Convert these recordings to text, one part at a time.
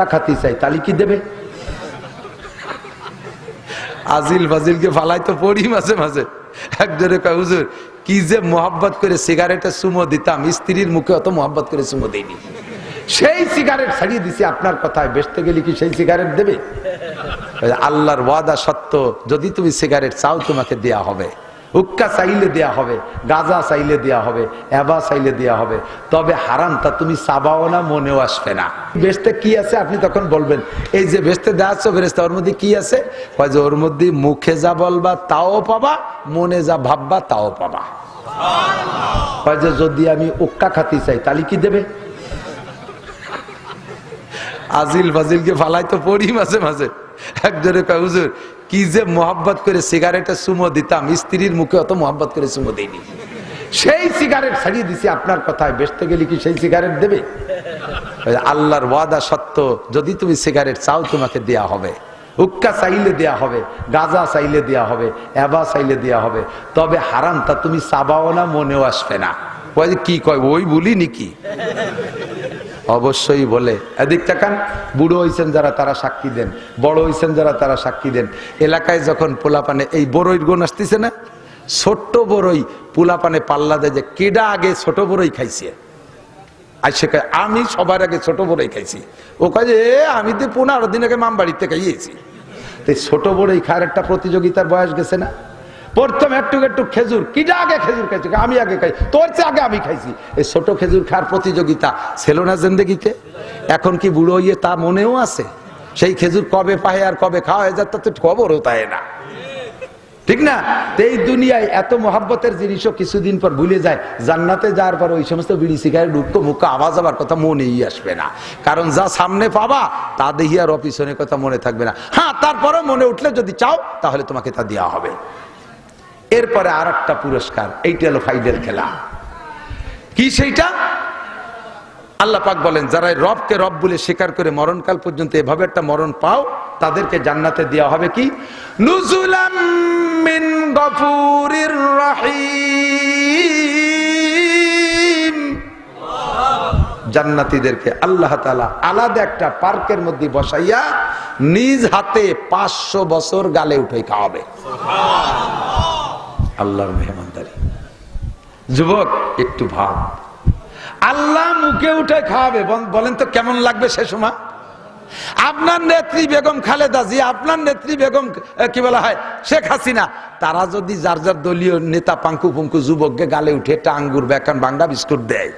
উক্কা খাতি চাই তাহলে কি দেবে? আজিল ফাজিলকে ফালাই তো পড়ি মাঝে মাঝে। একজনে কয়, হুজুর, কি যে মোহাব্বত করে সিগারেটে সুমো দিতাম, স্ত্রীর মুখে অত মোহাব্বত করে সুমো দেয়নি সেই সিগারেট ছাড়িয়ে দিছি, আপনার কথায় বেচতে গেলে কি সেই সিগারেট দেবে? আল্লাহর ওয়াদা সত্য, যদি তুমি সিগারেট চাও, তোমাকে দেয়া হবে। হুক্কা চাইলে দেয়া হবে গাজা চাইলে দেয়া হবে এবা চাইলে দেয়া হবে। তবে হারামটা তুমি চাবাও না মনেও আসবে না। বেসতে কি আছে আপনি তখন বলবেন এই যে বেসতে আছে বেরেস্তা ওর মধ্যে কি আছে? কয় যে ওর মধ্যে মুখে যা বলবা তাও পাবা মনে যা ভাববা তাও পাবা। কয় যে যদি আমি উক্কা খাতি চাই তাহলে কি দেবে? আজিল ফাজিলকে ফালাই তো পড়ি মাঝে মাঝে। একজনে কয়, হুজুর, কি যে মোহাব্বত করে সিগারেটে সুমো দিতাম, স্ত্রীর মুখে অত মোহাব্বত করে সুমো দেয়নি সেই সিগারেট ছাড়িয়ে দিছি, আপনার কথায় বেচতে গেলে কি সেই সিগারেট দেবে? আল্লাহর ওয়াদা সত্য যদি তুমি সিগারেট চাও, তোমাকে দেয়া হবে। হুক্কা চাইলে দেয়া হবে, গাজা চাইলে দেয়া হবে, এবা চাইলে দেয়া হবে। তবে হারামটা তুমি চাবাও না, মনেও আসবে না। কি কয়, ওই বলি নাকি? অবশ্যই বলে। এদিক তাকান বুড়ো হয়েছেন যারা তারা সাক্ষী দেন বড় হয়েছেন যারা তারা সাক্ষী দেন। এলাকায় যখন পোলাপানে এই বড়ইর গুণ আসতেছে না? ছোট্ট বড়ই পোলাপানে পাল্লা দেয় যে কেডা আগে ছোট বড়ই খাইছে? আর সে আমি সবার আগে ছোট বড়ই খাইছি। ও "এ, আমি তো পনেরো দিন আগে মাম বাড়িতে খাইয়েছি। তো ছোট বড়ই খাওয়ার একটা প্রতিযোগিতার বয়স গেছে না? প্রথম একটু একটু খেজুর। কিটা আগে খেজুর খাইছি? আমি আগে খাই। তোর চেয়ে আগে আমি খাইছি। এই ছোট খেজুর খাওয়ার প্রতিযোগিতা ছিল না জিন্দগিতে? এখন কি বুড়ো হইয়ে তা মনেও আছে? সেই খেজুর কবে পায় আর কবে খাওয়া হয়ে যায় তা তো খবরও তাই না। ঠিক না? এই দুনিয়ায় এত মহাব্বতের জিনিসও কিছুদিন পর ভুলে যায়। জান্নাতে যাওয়ার পর ওই সমস্ত বিড়ি, সিগারেট, ঢুকো, মুখো, আওয়াজ আবার কথা মনেই আসবে না। কারণ যা সামনে পাবা, তা দেখি আর অপিছনের কথা মনে থাকবে না। হ্যাঁ তারপরেও মনে উঠলে যদি চাও, তাহলে তোমাকে তা দেওয়া হবে। এরপরে আর একটা পুরস্কার, এইটা হলো ফাইনাল খেলা। কি সেইটা? আল্লাহ পাক বলেন যারা রবকে রব বলে স্বীকার করে মরণকাল পর্যন্ত এভাবে একটা মরণ পাও, তাদেরকে জান্নাতে দেওয়া হবে কি? নুজুলাম মিন গফুরির জান্নাতীদেরকে আল্লাহ তাআলা আলাদা একটা পার্কের মধ্যে বসাইয়া নিজ হাতে পাঁচশো বছর গালে উঠে খাওয়াবে আল্লাহর মেহমানদারি। যুবক, একটু ভাব। আল্লাহ মুখে উঠে খাওয়াবে। বল- বলেন তো কেমন লাগবে সে সময়? আপনার নেত্রী বেগম খালেদা জি আপনার নেত্রী বেগম কি বলা হয়? শেখ হাসিনা। তারা যদি যার যার দলীয় নেতা, পাঙ্কু পুঙ্কু যুবককে গালে উঠে একটা আঙ্গুর বেকান বাঙ্গা বিস্কুট দেয়।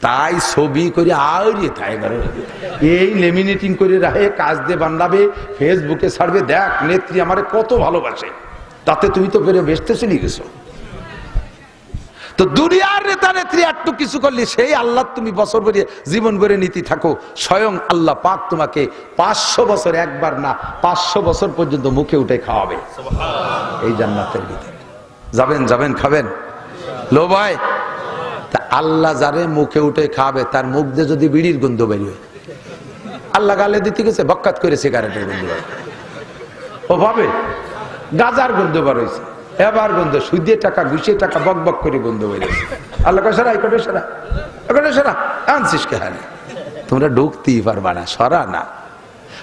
তাই ছবি করে আউরি তাই এই লেমিনেটিং করে রাখে, কাজ দিয়ে বান্ধাবে, ফেসবুকে ছাড়বে। দেখ, নেত্রী আমারে কত ভালোবাসে। তাতে তুমি তো পেরে বেসতে চলে গেছো। তো দুনিয়ার নেতা নেত্রী একটু কিছু করলে সেই আল্লাহ তুমি বছর ভরে জীবন ভরে নীতি থাকো, স্বয়ং আল্লাহ পাক তোমাকে পাঁচশো বছর একবার না, পাঁচশো বছর পর্যন্ত মুখে উঠে খাওয়াবে। এই জান্নাতের ভিতরে। যাবেন যাবেন, খাবেন। লো ভাই, তা আল্লাহ যারে মুখে উঠে খাবে, তার মুখ দিয়ে যদি বিড়ির গন্ধ বেরিয়ে। আল্লাহ গালে দিতে গেছে, বক্কাত করে সিগারেটের গন্ধ। ও ভাবে? গাজার গন্ধ বার হয়েছে এবার গন্ধ সুদিয়ে টাকা ঘুষিয়ে টাকা, বক বক করে গন্ধ বেরিয়েছে আল্লাহ সারা সারা? সারা? আনছিস কে তোমরা ঢুকতেই পারবা না, সরা না।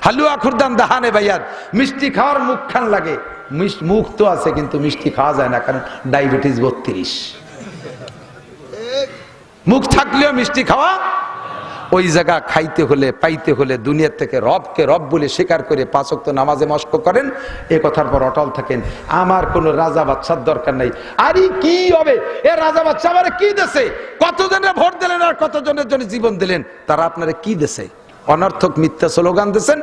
হালুয়া খুরদান দাহানে ভাইয়ার মিষ্টি খাওয়ার মুখ খান লাগে মুখ তো আছে, কিন্তু মিষ্টি খাওয়া যায় না, কারণ ডায়াবেটিস বত্রিশ। মুখ থাকলেও মিষ্টি খাওয়া ওই জায়গা খাইতে হলে, পাইতে হলে, দুনিয়ার থেকে রবকে রব বলে স্বীকার করে পাঁচক নামাজে মস্ক করেন, এ কথার পর অটল থাকেন। আমার কোনো রাজা বাচ্চার দরকার নাই। আরে কি হবে? এ রাজা বাচ্চা আমার কি দেশে কতজনের ভোট দিলেন আর কতজনের জন্য জীবন দিলেন? তারা আপনারা কি দেশে অনর্থক মিথ্যা স্লোগান দিয়েছেন,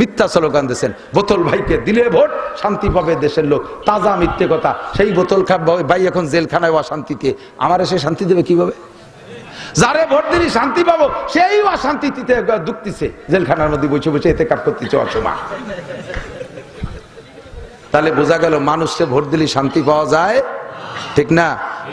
মিথ্যা স্লোগান দিয়েছেন। বোতল ভাইকে দিলে ভোট, শান্তি পাবে দেশের লোক। তাজা মিথ্যে কথা। সেই বোতল খা ভাই এখন জেলখানায় অশান্তিতে। আমার এসে শান্তি দেবে কীভাবে? যারে ভোট দিলি শান্তি পাবো, সেই অশান্তিতে দুঃখতিছে। জেলখানার মধ্যে বসে বসে এতে কাপ করতেছে অসময় তাহলে বোঝা গেল মানুষকে ভোট দিলে শান্তি পাওয়া যায়, ঠিক না?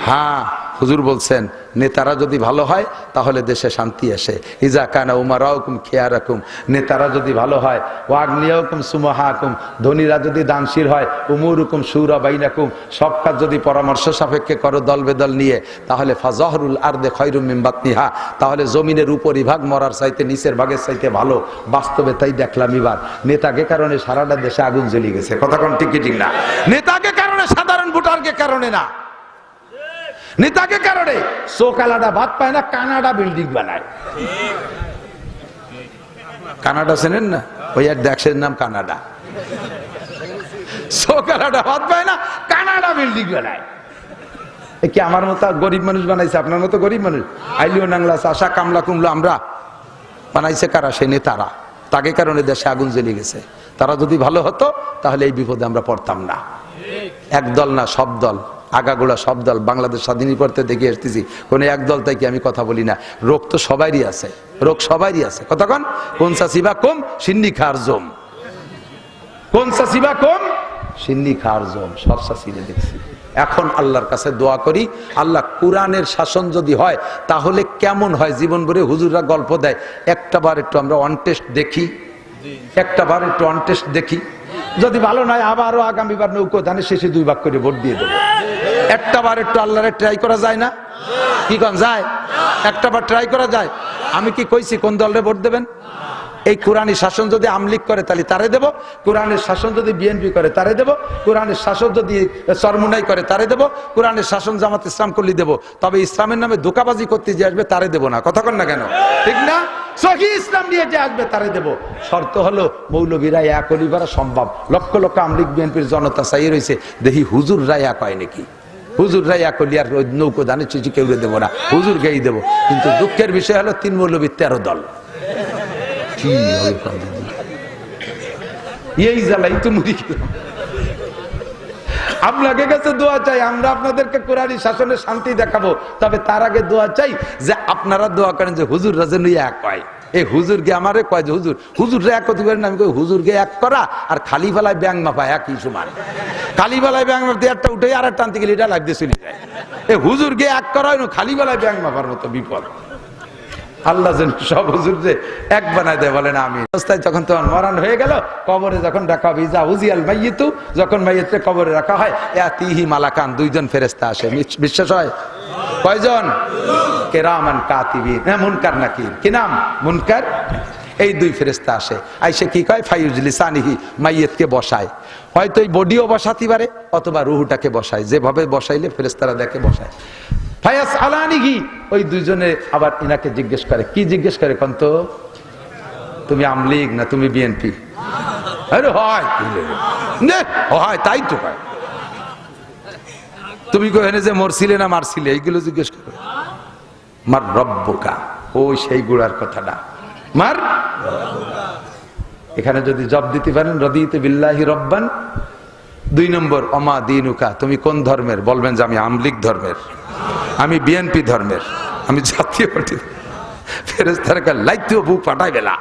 হ্যাঁ। হুজুর বলছেন, নেতারা যদি ভালো হয়, তাহলে দেশে শান্তি আসে। ইজা কানা উমারা হুকুম খেয়া রাখুম নেতারা যদি ভালো হয় ওয়াগ্নিয়া হুকুম সুমাহা হুকুম ধনীরা যদি দানশীর হয় উমুর হুকুম সুরা বাইনাকুম, সব কাজ যদি পরামর্শ সাপেক্ষে করো দল বেদল নিয়ে, তাহলে ফাজহরুল আর দে খৈরুম মিমবাতনিহা তাহলে জমিনের উপরি ভাগ মরার চাইতে নিচের ভাগের চাইতে ভালো। বাস্তবে তাই দেখলাম এবার। নেতাকে কারণে সারাটা দেশে আগুন জ্বলে গেছে। কথা কোন ঠিক না? নেতাকে কারণে সাধারণ ভোটারকে কারণে না। নেতাকে কারণে সোকালাটা ভাত পায় না, কানাডা বিল্ডিং বানায়। কানাডা চেনেন না? ওই এক দেশের নাম কানাডা। পায় না, কানাডা বিল্ডিং বানায়। কি আমার মতো গরিব মানুষ বানাইছে? আপনার মতো গরিব মানুষ? আইলিও নাংলাস আশা কামলা, কুমলা, আমরা। বানাইছে কারা? সে নেতারা। তাকে কারণে দেশে আগুন জ্বলে গেছে। তারা যদি ভালো হতো, তাহলে এই বিপদে আমরা পড়তাম না। এক দল না, সব দল। আগাগোড়া সব দল বাংলাদেশ স্বাধীনী পড়তে দেখে এসতেছি কোন এক দল থেকে আমি কথা বলি না। রোগ তো সবারই আছে। রোগ সবারই আছে। কতক্ষণ কোন? সাসিবা কম? সিন্নি খার জম। কোন সাসিবা কম? সিন্নি খার জম। সব সাসিনে দেখছি। এখন আল্লাহর কাছে দোয়া করি, আল্লাহ কোরআনের শাসন যদি হয়, তাহলে কেমন হয় জীবন ভরে হুজুররা গল্প দেয়? একটা বার একটু আমরা অন টেস্ট দেখি। একটা বার একটু অন টেস্ট দেখি। যদি ভালো নয়, আবারও আগামীবার নৌকো ধানের শেষে দুই ভাগ করে ভোট দিয়ে দেবো। একটা বার একটু আল্লাহরে ট্রাই করা যায় না? কি কন, যায়? একটা বার ট্রাই করা যায়? আমি কি কইছি, কোন দলরে ভোট দেবেন? এই কোরআনী শাসন যদি আমলিক করে, তাহলে তারে দেব। কোরআনের শাসন যদি বিএনপি করে, তারে দেব। কোরআনের শাসন যদি সরমুনাই করে, তারে দেব। কোরআনের শাসন জামাত ইসলাম করলে দেব। তবে ইসলামের নামে ধোকাবাজি করতে যে আসবে, তারে দেব না। কথা কন না কেন? ঠিক না? সহি ইসলাম নিয়ে যে আসবে, তারে দেব। শর্ত হলো, মৌলবীরা এক অলিবারা সম্ভব। লক্ষ লক্ষ আমলিক বিএনপির জনতা চাই রয়েছে দেখি হুজুররা এক হয় নাকি? হুজুররাই একলি আর নৌকো দানের চিঠি কেউ দেবো না। হুজুর গেই দেবো। কিন্তু দুঃখের বিষয় হলো তিন মৌলবীর তেরো দল? এই জ্বালাই তো মুড়ি আপনাকে কাছে দোয়া চাই, আমরা আপনাদেরকে কোরআনী শাসনের শান্তি দেখাবো। তবে তার আগে দোয়া চাই যে আপনারা দোয়া করেন যে হুজুর রাজেন এক হয়। এই হুজুর গে আমারে কয় যে, হুজুর হুজুর রে এক করতে পারেন আমি কই, হুজুর গে এক করা আর খালি বেলায় ব্যাং মাপা একই সমান। খালি বেলায় ব্যাং মাপতে একটা উঠে আর একটা আনতে গেলে এটা লাগতে চলে যায়। এই হুজুর গে এক করা খালি বেলায় ব্যাং মাপার মতো বিপদ। আল্লাহ সব হুজুর যে এক বানায় দেয় বলেন আমি অবস্থায় যখন তোমার মরণ হয়ে গেল, কবরে যখন রাখা হবে, ইজা হুজিয়াল মাইয়িতু যখন মাইয়িতকে কবরে রাখা হয় ইয়া তিহি মালাকান দুইজন ফেরেশতা আসে। বিশ্বাস হয়? কয়জন? কেরামান কাতিবিন। হ্যাঁ মুনকার নাকি কি নাম? মুনকার? এই দুই ফেরেশতা আসে। আইসে কি কয়? ফাইউজলি সানিহি মাইয়েতকে বসায়। হয়তো এই বডিও বসাতে পারে, অথবা রুহুটাকে বসায়। যেভাবে বসাইলে ফেরেস্তারা দেখে বসায়। ফায়াস আলানিহি, ওই দুইজনে আবার ইনাকে জিজ্ঞেস করে, কি জিজ্ঞেস করে কন্ত? তুমি আমলিগ না তুমি বিএনপি? আরে হয় হয়, তাই তো হয়। তুমি কোহেনে যে মরছিলে না মারছিলে, এইগুলো জিজ্ঞেস করো। মার রব্বকা ওই সেই গুড়ার কথাটা। মার এখানে যদি জব দিতে পারেন, রদিতে বিল্লাহি রব্বান, দুই নম্বর, অমা দিনুকা, তুমি কোন ধর্মের? বলবেন যে আমি আমলিক ধর্মের, আমি বিএনপি ধর্মের, আমি জাতীয় পার্টি। ফেরেস্তার লাইতেও বুক ফাটাই বেলা।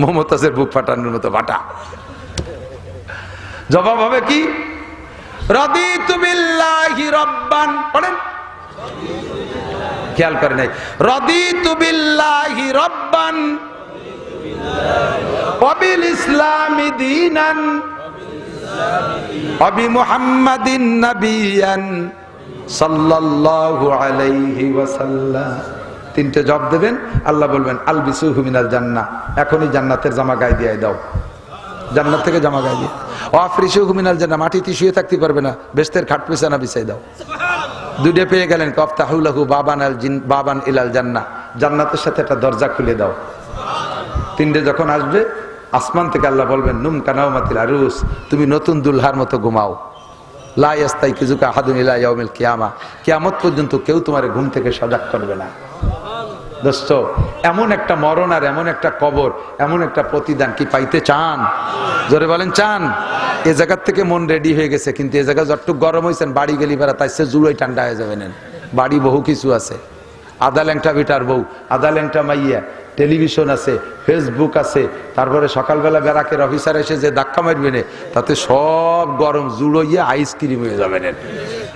মমতাজের বুক ফাটানোর মতো ফাটা জবাব হবে কি? খেয়াল করে নাই। রদিতু বিল্লাহি রব্বান। অবিল ইসলামি দিনান। অবি মুহাম্মাদিন তিনটে জব দেবেন, আল্লাহ বলবেন আল বিসুহু মিনাল জান্নাহ। এখনই জান্নাতের জামা গায়ে দিয়ে দাও। জান্নাত থেকে জামা গায়ে দিয়ে। ও আফরিসুহু মিনাল জান্নাহ, মাটিতে শুয়ে থাকতে পারবে না। বেস্তের খাট বিছানা বিছাই দাও। দুইটা পেয়ে গেলেন কফতাহুলাহু বাবান আল জিন বাবান ইলাল জান্না জান্নাতের সাথে একটা দরজা খুলে দাও। তিনটে যখন আসবে, আসমান থেকে আল্লাহ বলবেন, নুম কানাও মাতিল আরুস, তুমি নতুন দুলহার মতো ঘুমাও। লাইস্তাই কিছুকা হাদুন ইলা ইয়াউমিল কিয়ামা। কিয়ামত পর্যন্ত কেউ তোমার ঘুম থেকে সজাগ করবে না। দোস্ত এমন একটা মরণ আর এমন একটা কবর এমন একটা প্রতিদান কি পাইতে চান? জোরে বলেন চান? এ জায়গার থেকে মন রেডি হয়ে গেছে কিন্তু এ জায়গা যতটুকু গরম হয়েছেন বাড়ি গেলি বেড়া তাই সে জুড়োই ঠান্ডা হয়ে যাবে নেন। বাড়ি বহু কিছু আছে। আদা ল্যাংটা বিটার বউ আদা ল্যাংটা মাইয়া টেলিভিশন আছে ফেসবুক আছে তারপরে সকালবেলা বেড়াকের অফিসার এসে যে ধাক্কা মারবে নে, তাতে সব গরম জুড়োইয়া আইসক্রিম হয়ে যাবে নেন।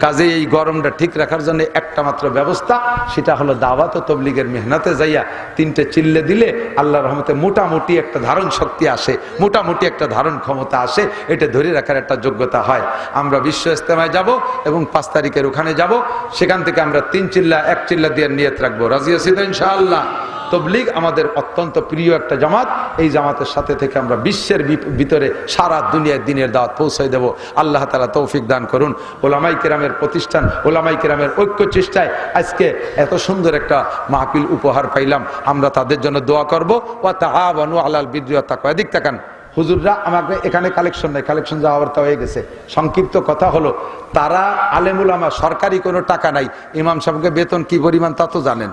কাজে এই গরমটা ঠিক রাখার জন্য একটা মাত্র ব্যবস্থা, সেটা হলো দাওয়াত ও তবলিগের মেহনতে যাইয়া তিনটে চিল্লে দিলে আল্লাহ রহমতে মোটামুটি একটা ধারণ শক্তি আসে, মোটামুটি একটা ধারণ ক্ষমতা আসে, এটা ধরে রাখার একটা যোগ্যতা হয়। আমরা বিশ্ব ইস্তেমায় যাব এবং পাঁচ তারিখের ওখানে যাব, সেখান থেকে আমরা তিন চিল্লা, এক চিল্লা দিয়ে নিয়ত রাখব। রাজি আছি তো ইনশাআল্লাহ? তবলিগ আমাদের অত্যন্ত প্রিয় একটা জামাত। এই জামাতের সাথে থেকে আমরা বিশ্বের ভিতরে সারা দুনিয়ায় দিনের দাওয়াত পৌঁছাই দেব। আল্লাহ তালা তৌফিক দান করুন। ওলামাই কেরামের প্রতিষ্ঠান, ওলামাই কেরামের ঐক্য চেষ্টায় আজকে এত সুন্দর একটা মাহফিল উপহার পাইলাম। আমরা তাদের জন্য দোয়া করব। ওয়া তাআওয়ানু আলাল বিদ্রি ওয়াত তাকওয়া। এদিক তাকান। হুজুররা আমাকে এখানে কালেকশন নেই। কালেকশন যাওয়া আবার হয়ে গেছে। সংক্ষিপ্ত কথা হলো, তারা আলেমুল আমা, সরকারি কোনো টাকা নাই। ইমাম সাহেবকে বেতন কি পরিমাণ তা তো জানেন।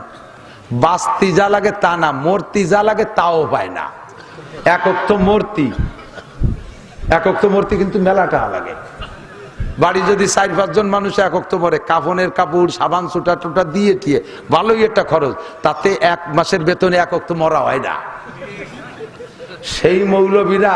বাস্তি যা লাগে তা না, মূর্তি যা লাগে তাও পায় না। একক তো মূর্তি। একক তো মূর্তি কিন্তু মেলাটা লাগে। বাড়ি যদি চার পাঁচজন মানুষ একক তো মরে, কাফনের কাপড়, সাবান সুটা টুটা দিয়ে টিয়ে, ভালোই একটা খরচ। তাতে এক মাসের বেতনে একক তো মরা হয় না। সেই মৌলবীরা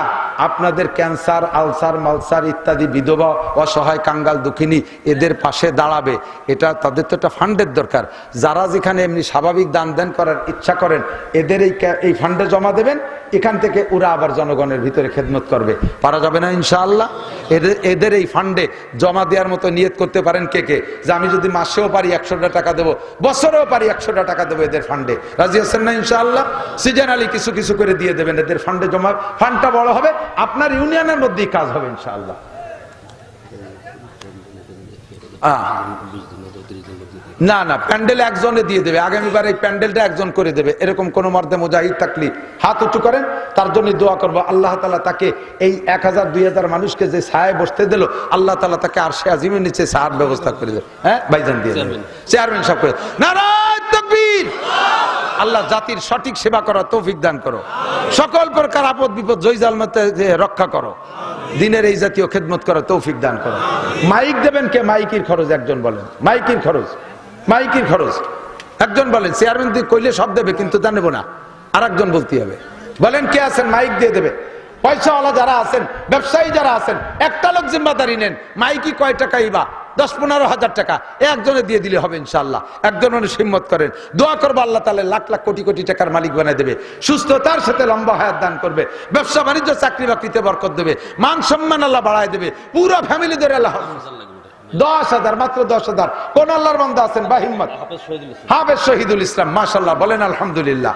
আপনাদের ক্যান্সার, আলসার, মালসার ইত্যাদি বিধবা, অসহায়, কাঙ্গাল, দুঃখিনী এদের পাশে দাঁড়াবে। এটা তাদের তো একটা ফান্ডের দরকার। যারা যেখানে এমনি স্বাভাবিক দান দেন করার ইচ্ছা করেন, এদের এই এই ফান্ডে জমা দেবেন, এখান থেকে ওরা আবার জনগণের ভিতরে খেদমত করবে। পারা যাবে না ইনশাআল্লাহ? এদের এদের এই ফান্ডে জমা দেওয়ার মতো নিয়ত করতে পারেন কে কে? যে আমি যদি মাসেও পারি একশোটা টাকা দেবো, বছরেও পারি একশোটা টাকা দেবো এদের ফান্ডে রাজি আছেন না ইনশাআল্লাহ? সিজন আলী কিছু কিছু করে দিয়ে দেবেন। এদের ফান্ডে জমা ফান্ডটা বড় হবে আপনার ইউনিয়নের মধ্যেই কাজ হবে ইনশাআল্লাহ। না না প্যান্ডেল একজনে দিয়ে দেবে। আগামীবার এই প্যান্ডেলটা একজন করে দেবে। এরকম কোন মর্দে মুজাহিদ থাকলি হাত উঁচু করেন তার জন্য দোয়া করব। আল্লাহ তালা তাকে এই এক হাজার দুই হাজার মানুষকে যে ছায় বসতে দিল আল্লাহ তালা তাকে আর সে আজিমের নিচে ছায়ার ব্যবস্থা করে দেবে। হ্যাঁ ভাইজান দিয়ে দেবে। চেয়ারম্যান। সাহেব করে তকবীর! আল্লাহ জাতির সঠিক সেবা করার তৌফিক দান করো। সকল প্রকার আপদ বিপদ, জয়জাল মতে রক্ষা করো। দিনের এই জাতীয় খেদমত করার তৌফিক দান করো। মাইক দেবেন কে? মাইকির খরচ একজন বলেন। মাইকির খরচ। মাইকির খরচ। একজন বলেন, চেয়ারম্যান দিয়ে কইলে সব দেবে, কিন্তু তা নেব না। আর একজন বলতে হবে। বলেন, কে আছেন? মাইক দিয়ে দেবে। পয়সাওয়ালা যারা আছেন, ব্যবসায়ী যারা আছেন, একটা লোক জিম্মাদারি নেন। মাইকি কয় টাকাই বা? দশ পনেরো হাজার টাকা। একজনে দিয়ে দিলে হবে ইনশাল্লাহ একজন মানুষ হিম্মত করেন। দোয়া করব আল্লাহ তালে লাখ লাখ কোটি কোটি টাকার মালিক বানিয়ে দেবে। সুস্থতার সাথে লম্বা হায়াত দান করবে। ব্যবসা বাণিজ্য চাকরি বাকরিতে বরকত দেবে। মান সম্মান আল্লাহ বাড়ায় দেবে। পুরো ফ্যামিলি ধরে আল্লাহ দশ হাজার মাত্র দশ হাজার। কোন আল্লাহর বান্দা আছেন বা হিম্মত? হাফেজ শহীদুল ইসলাম। মাসাল্লাহ বলেন আলহামদুলিল্লাহ।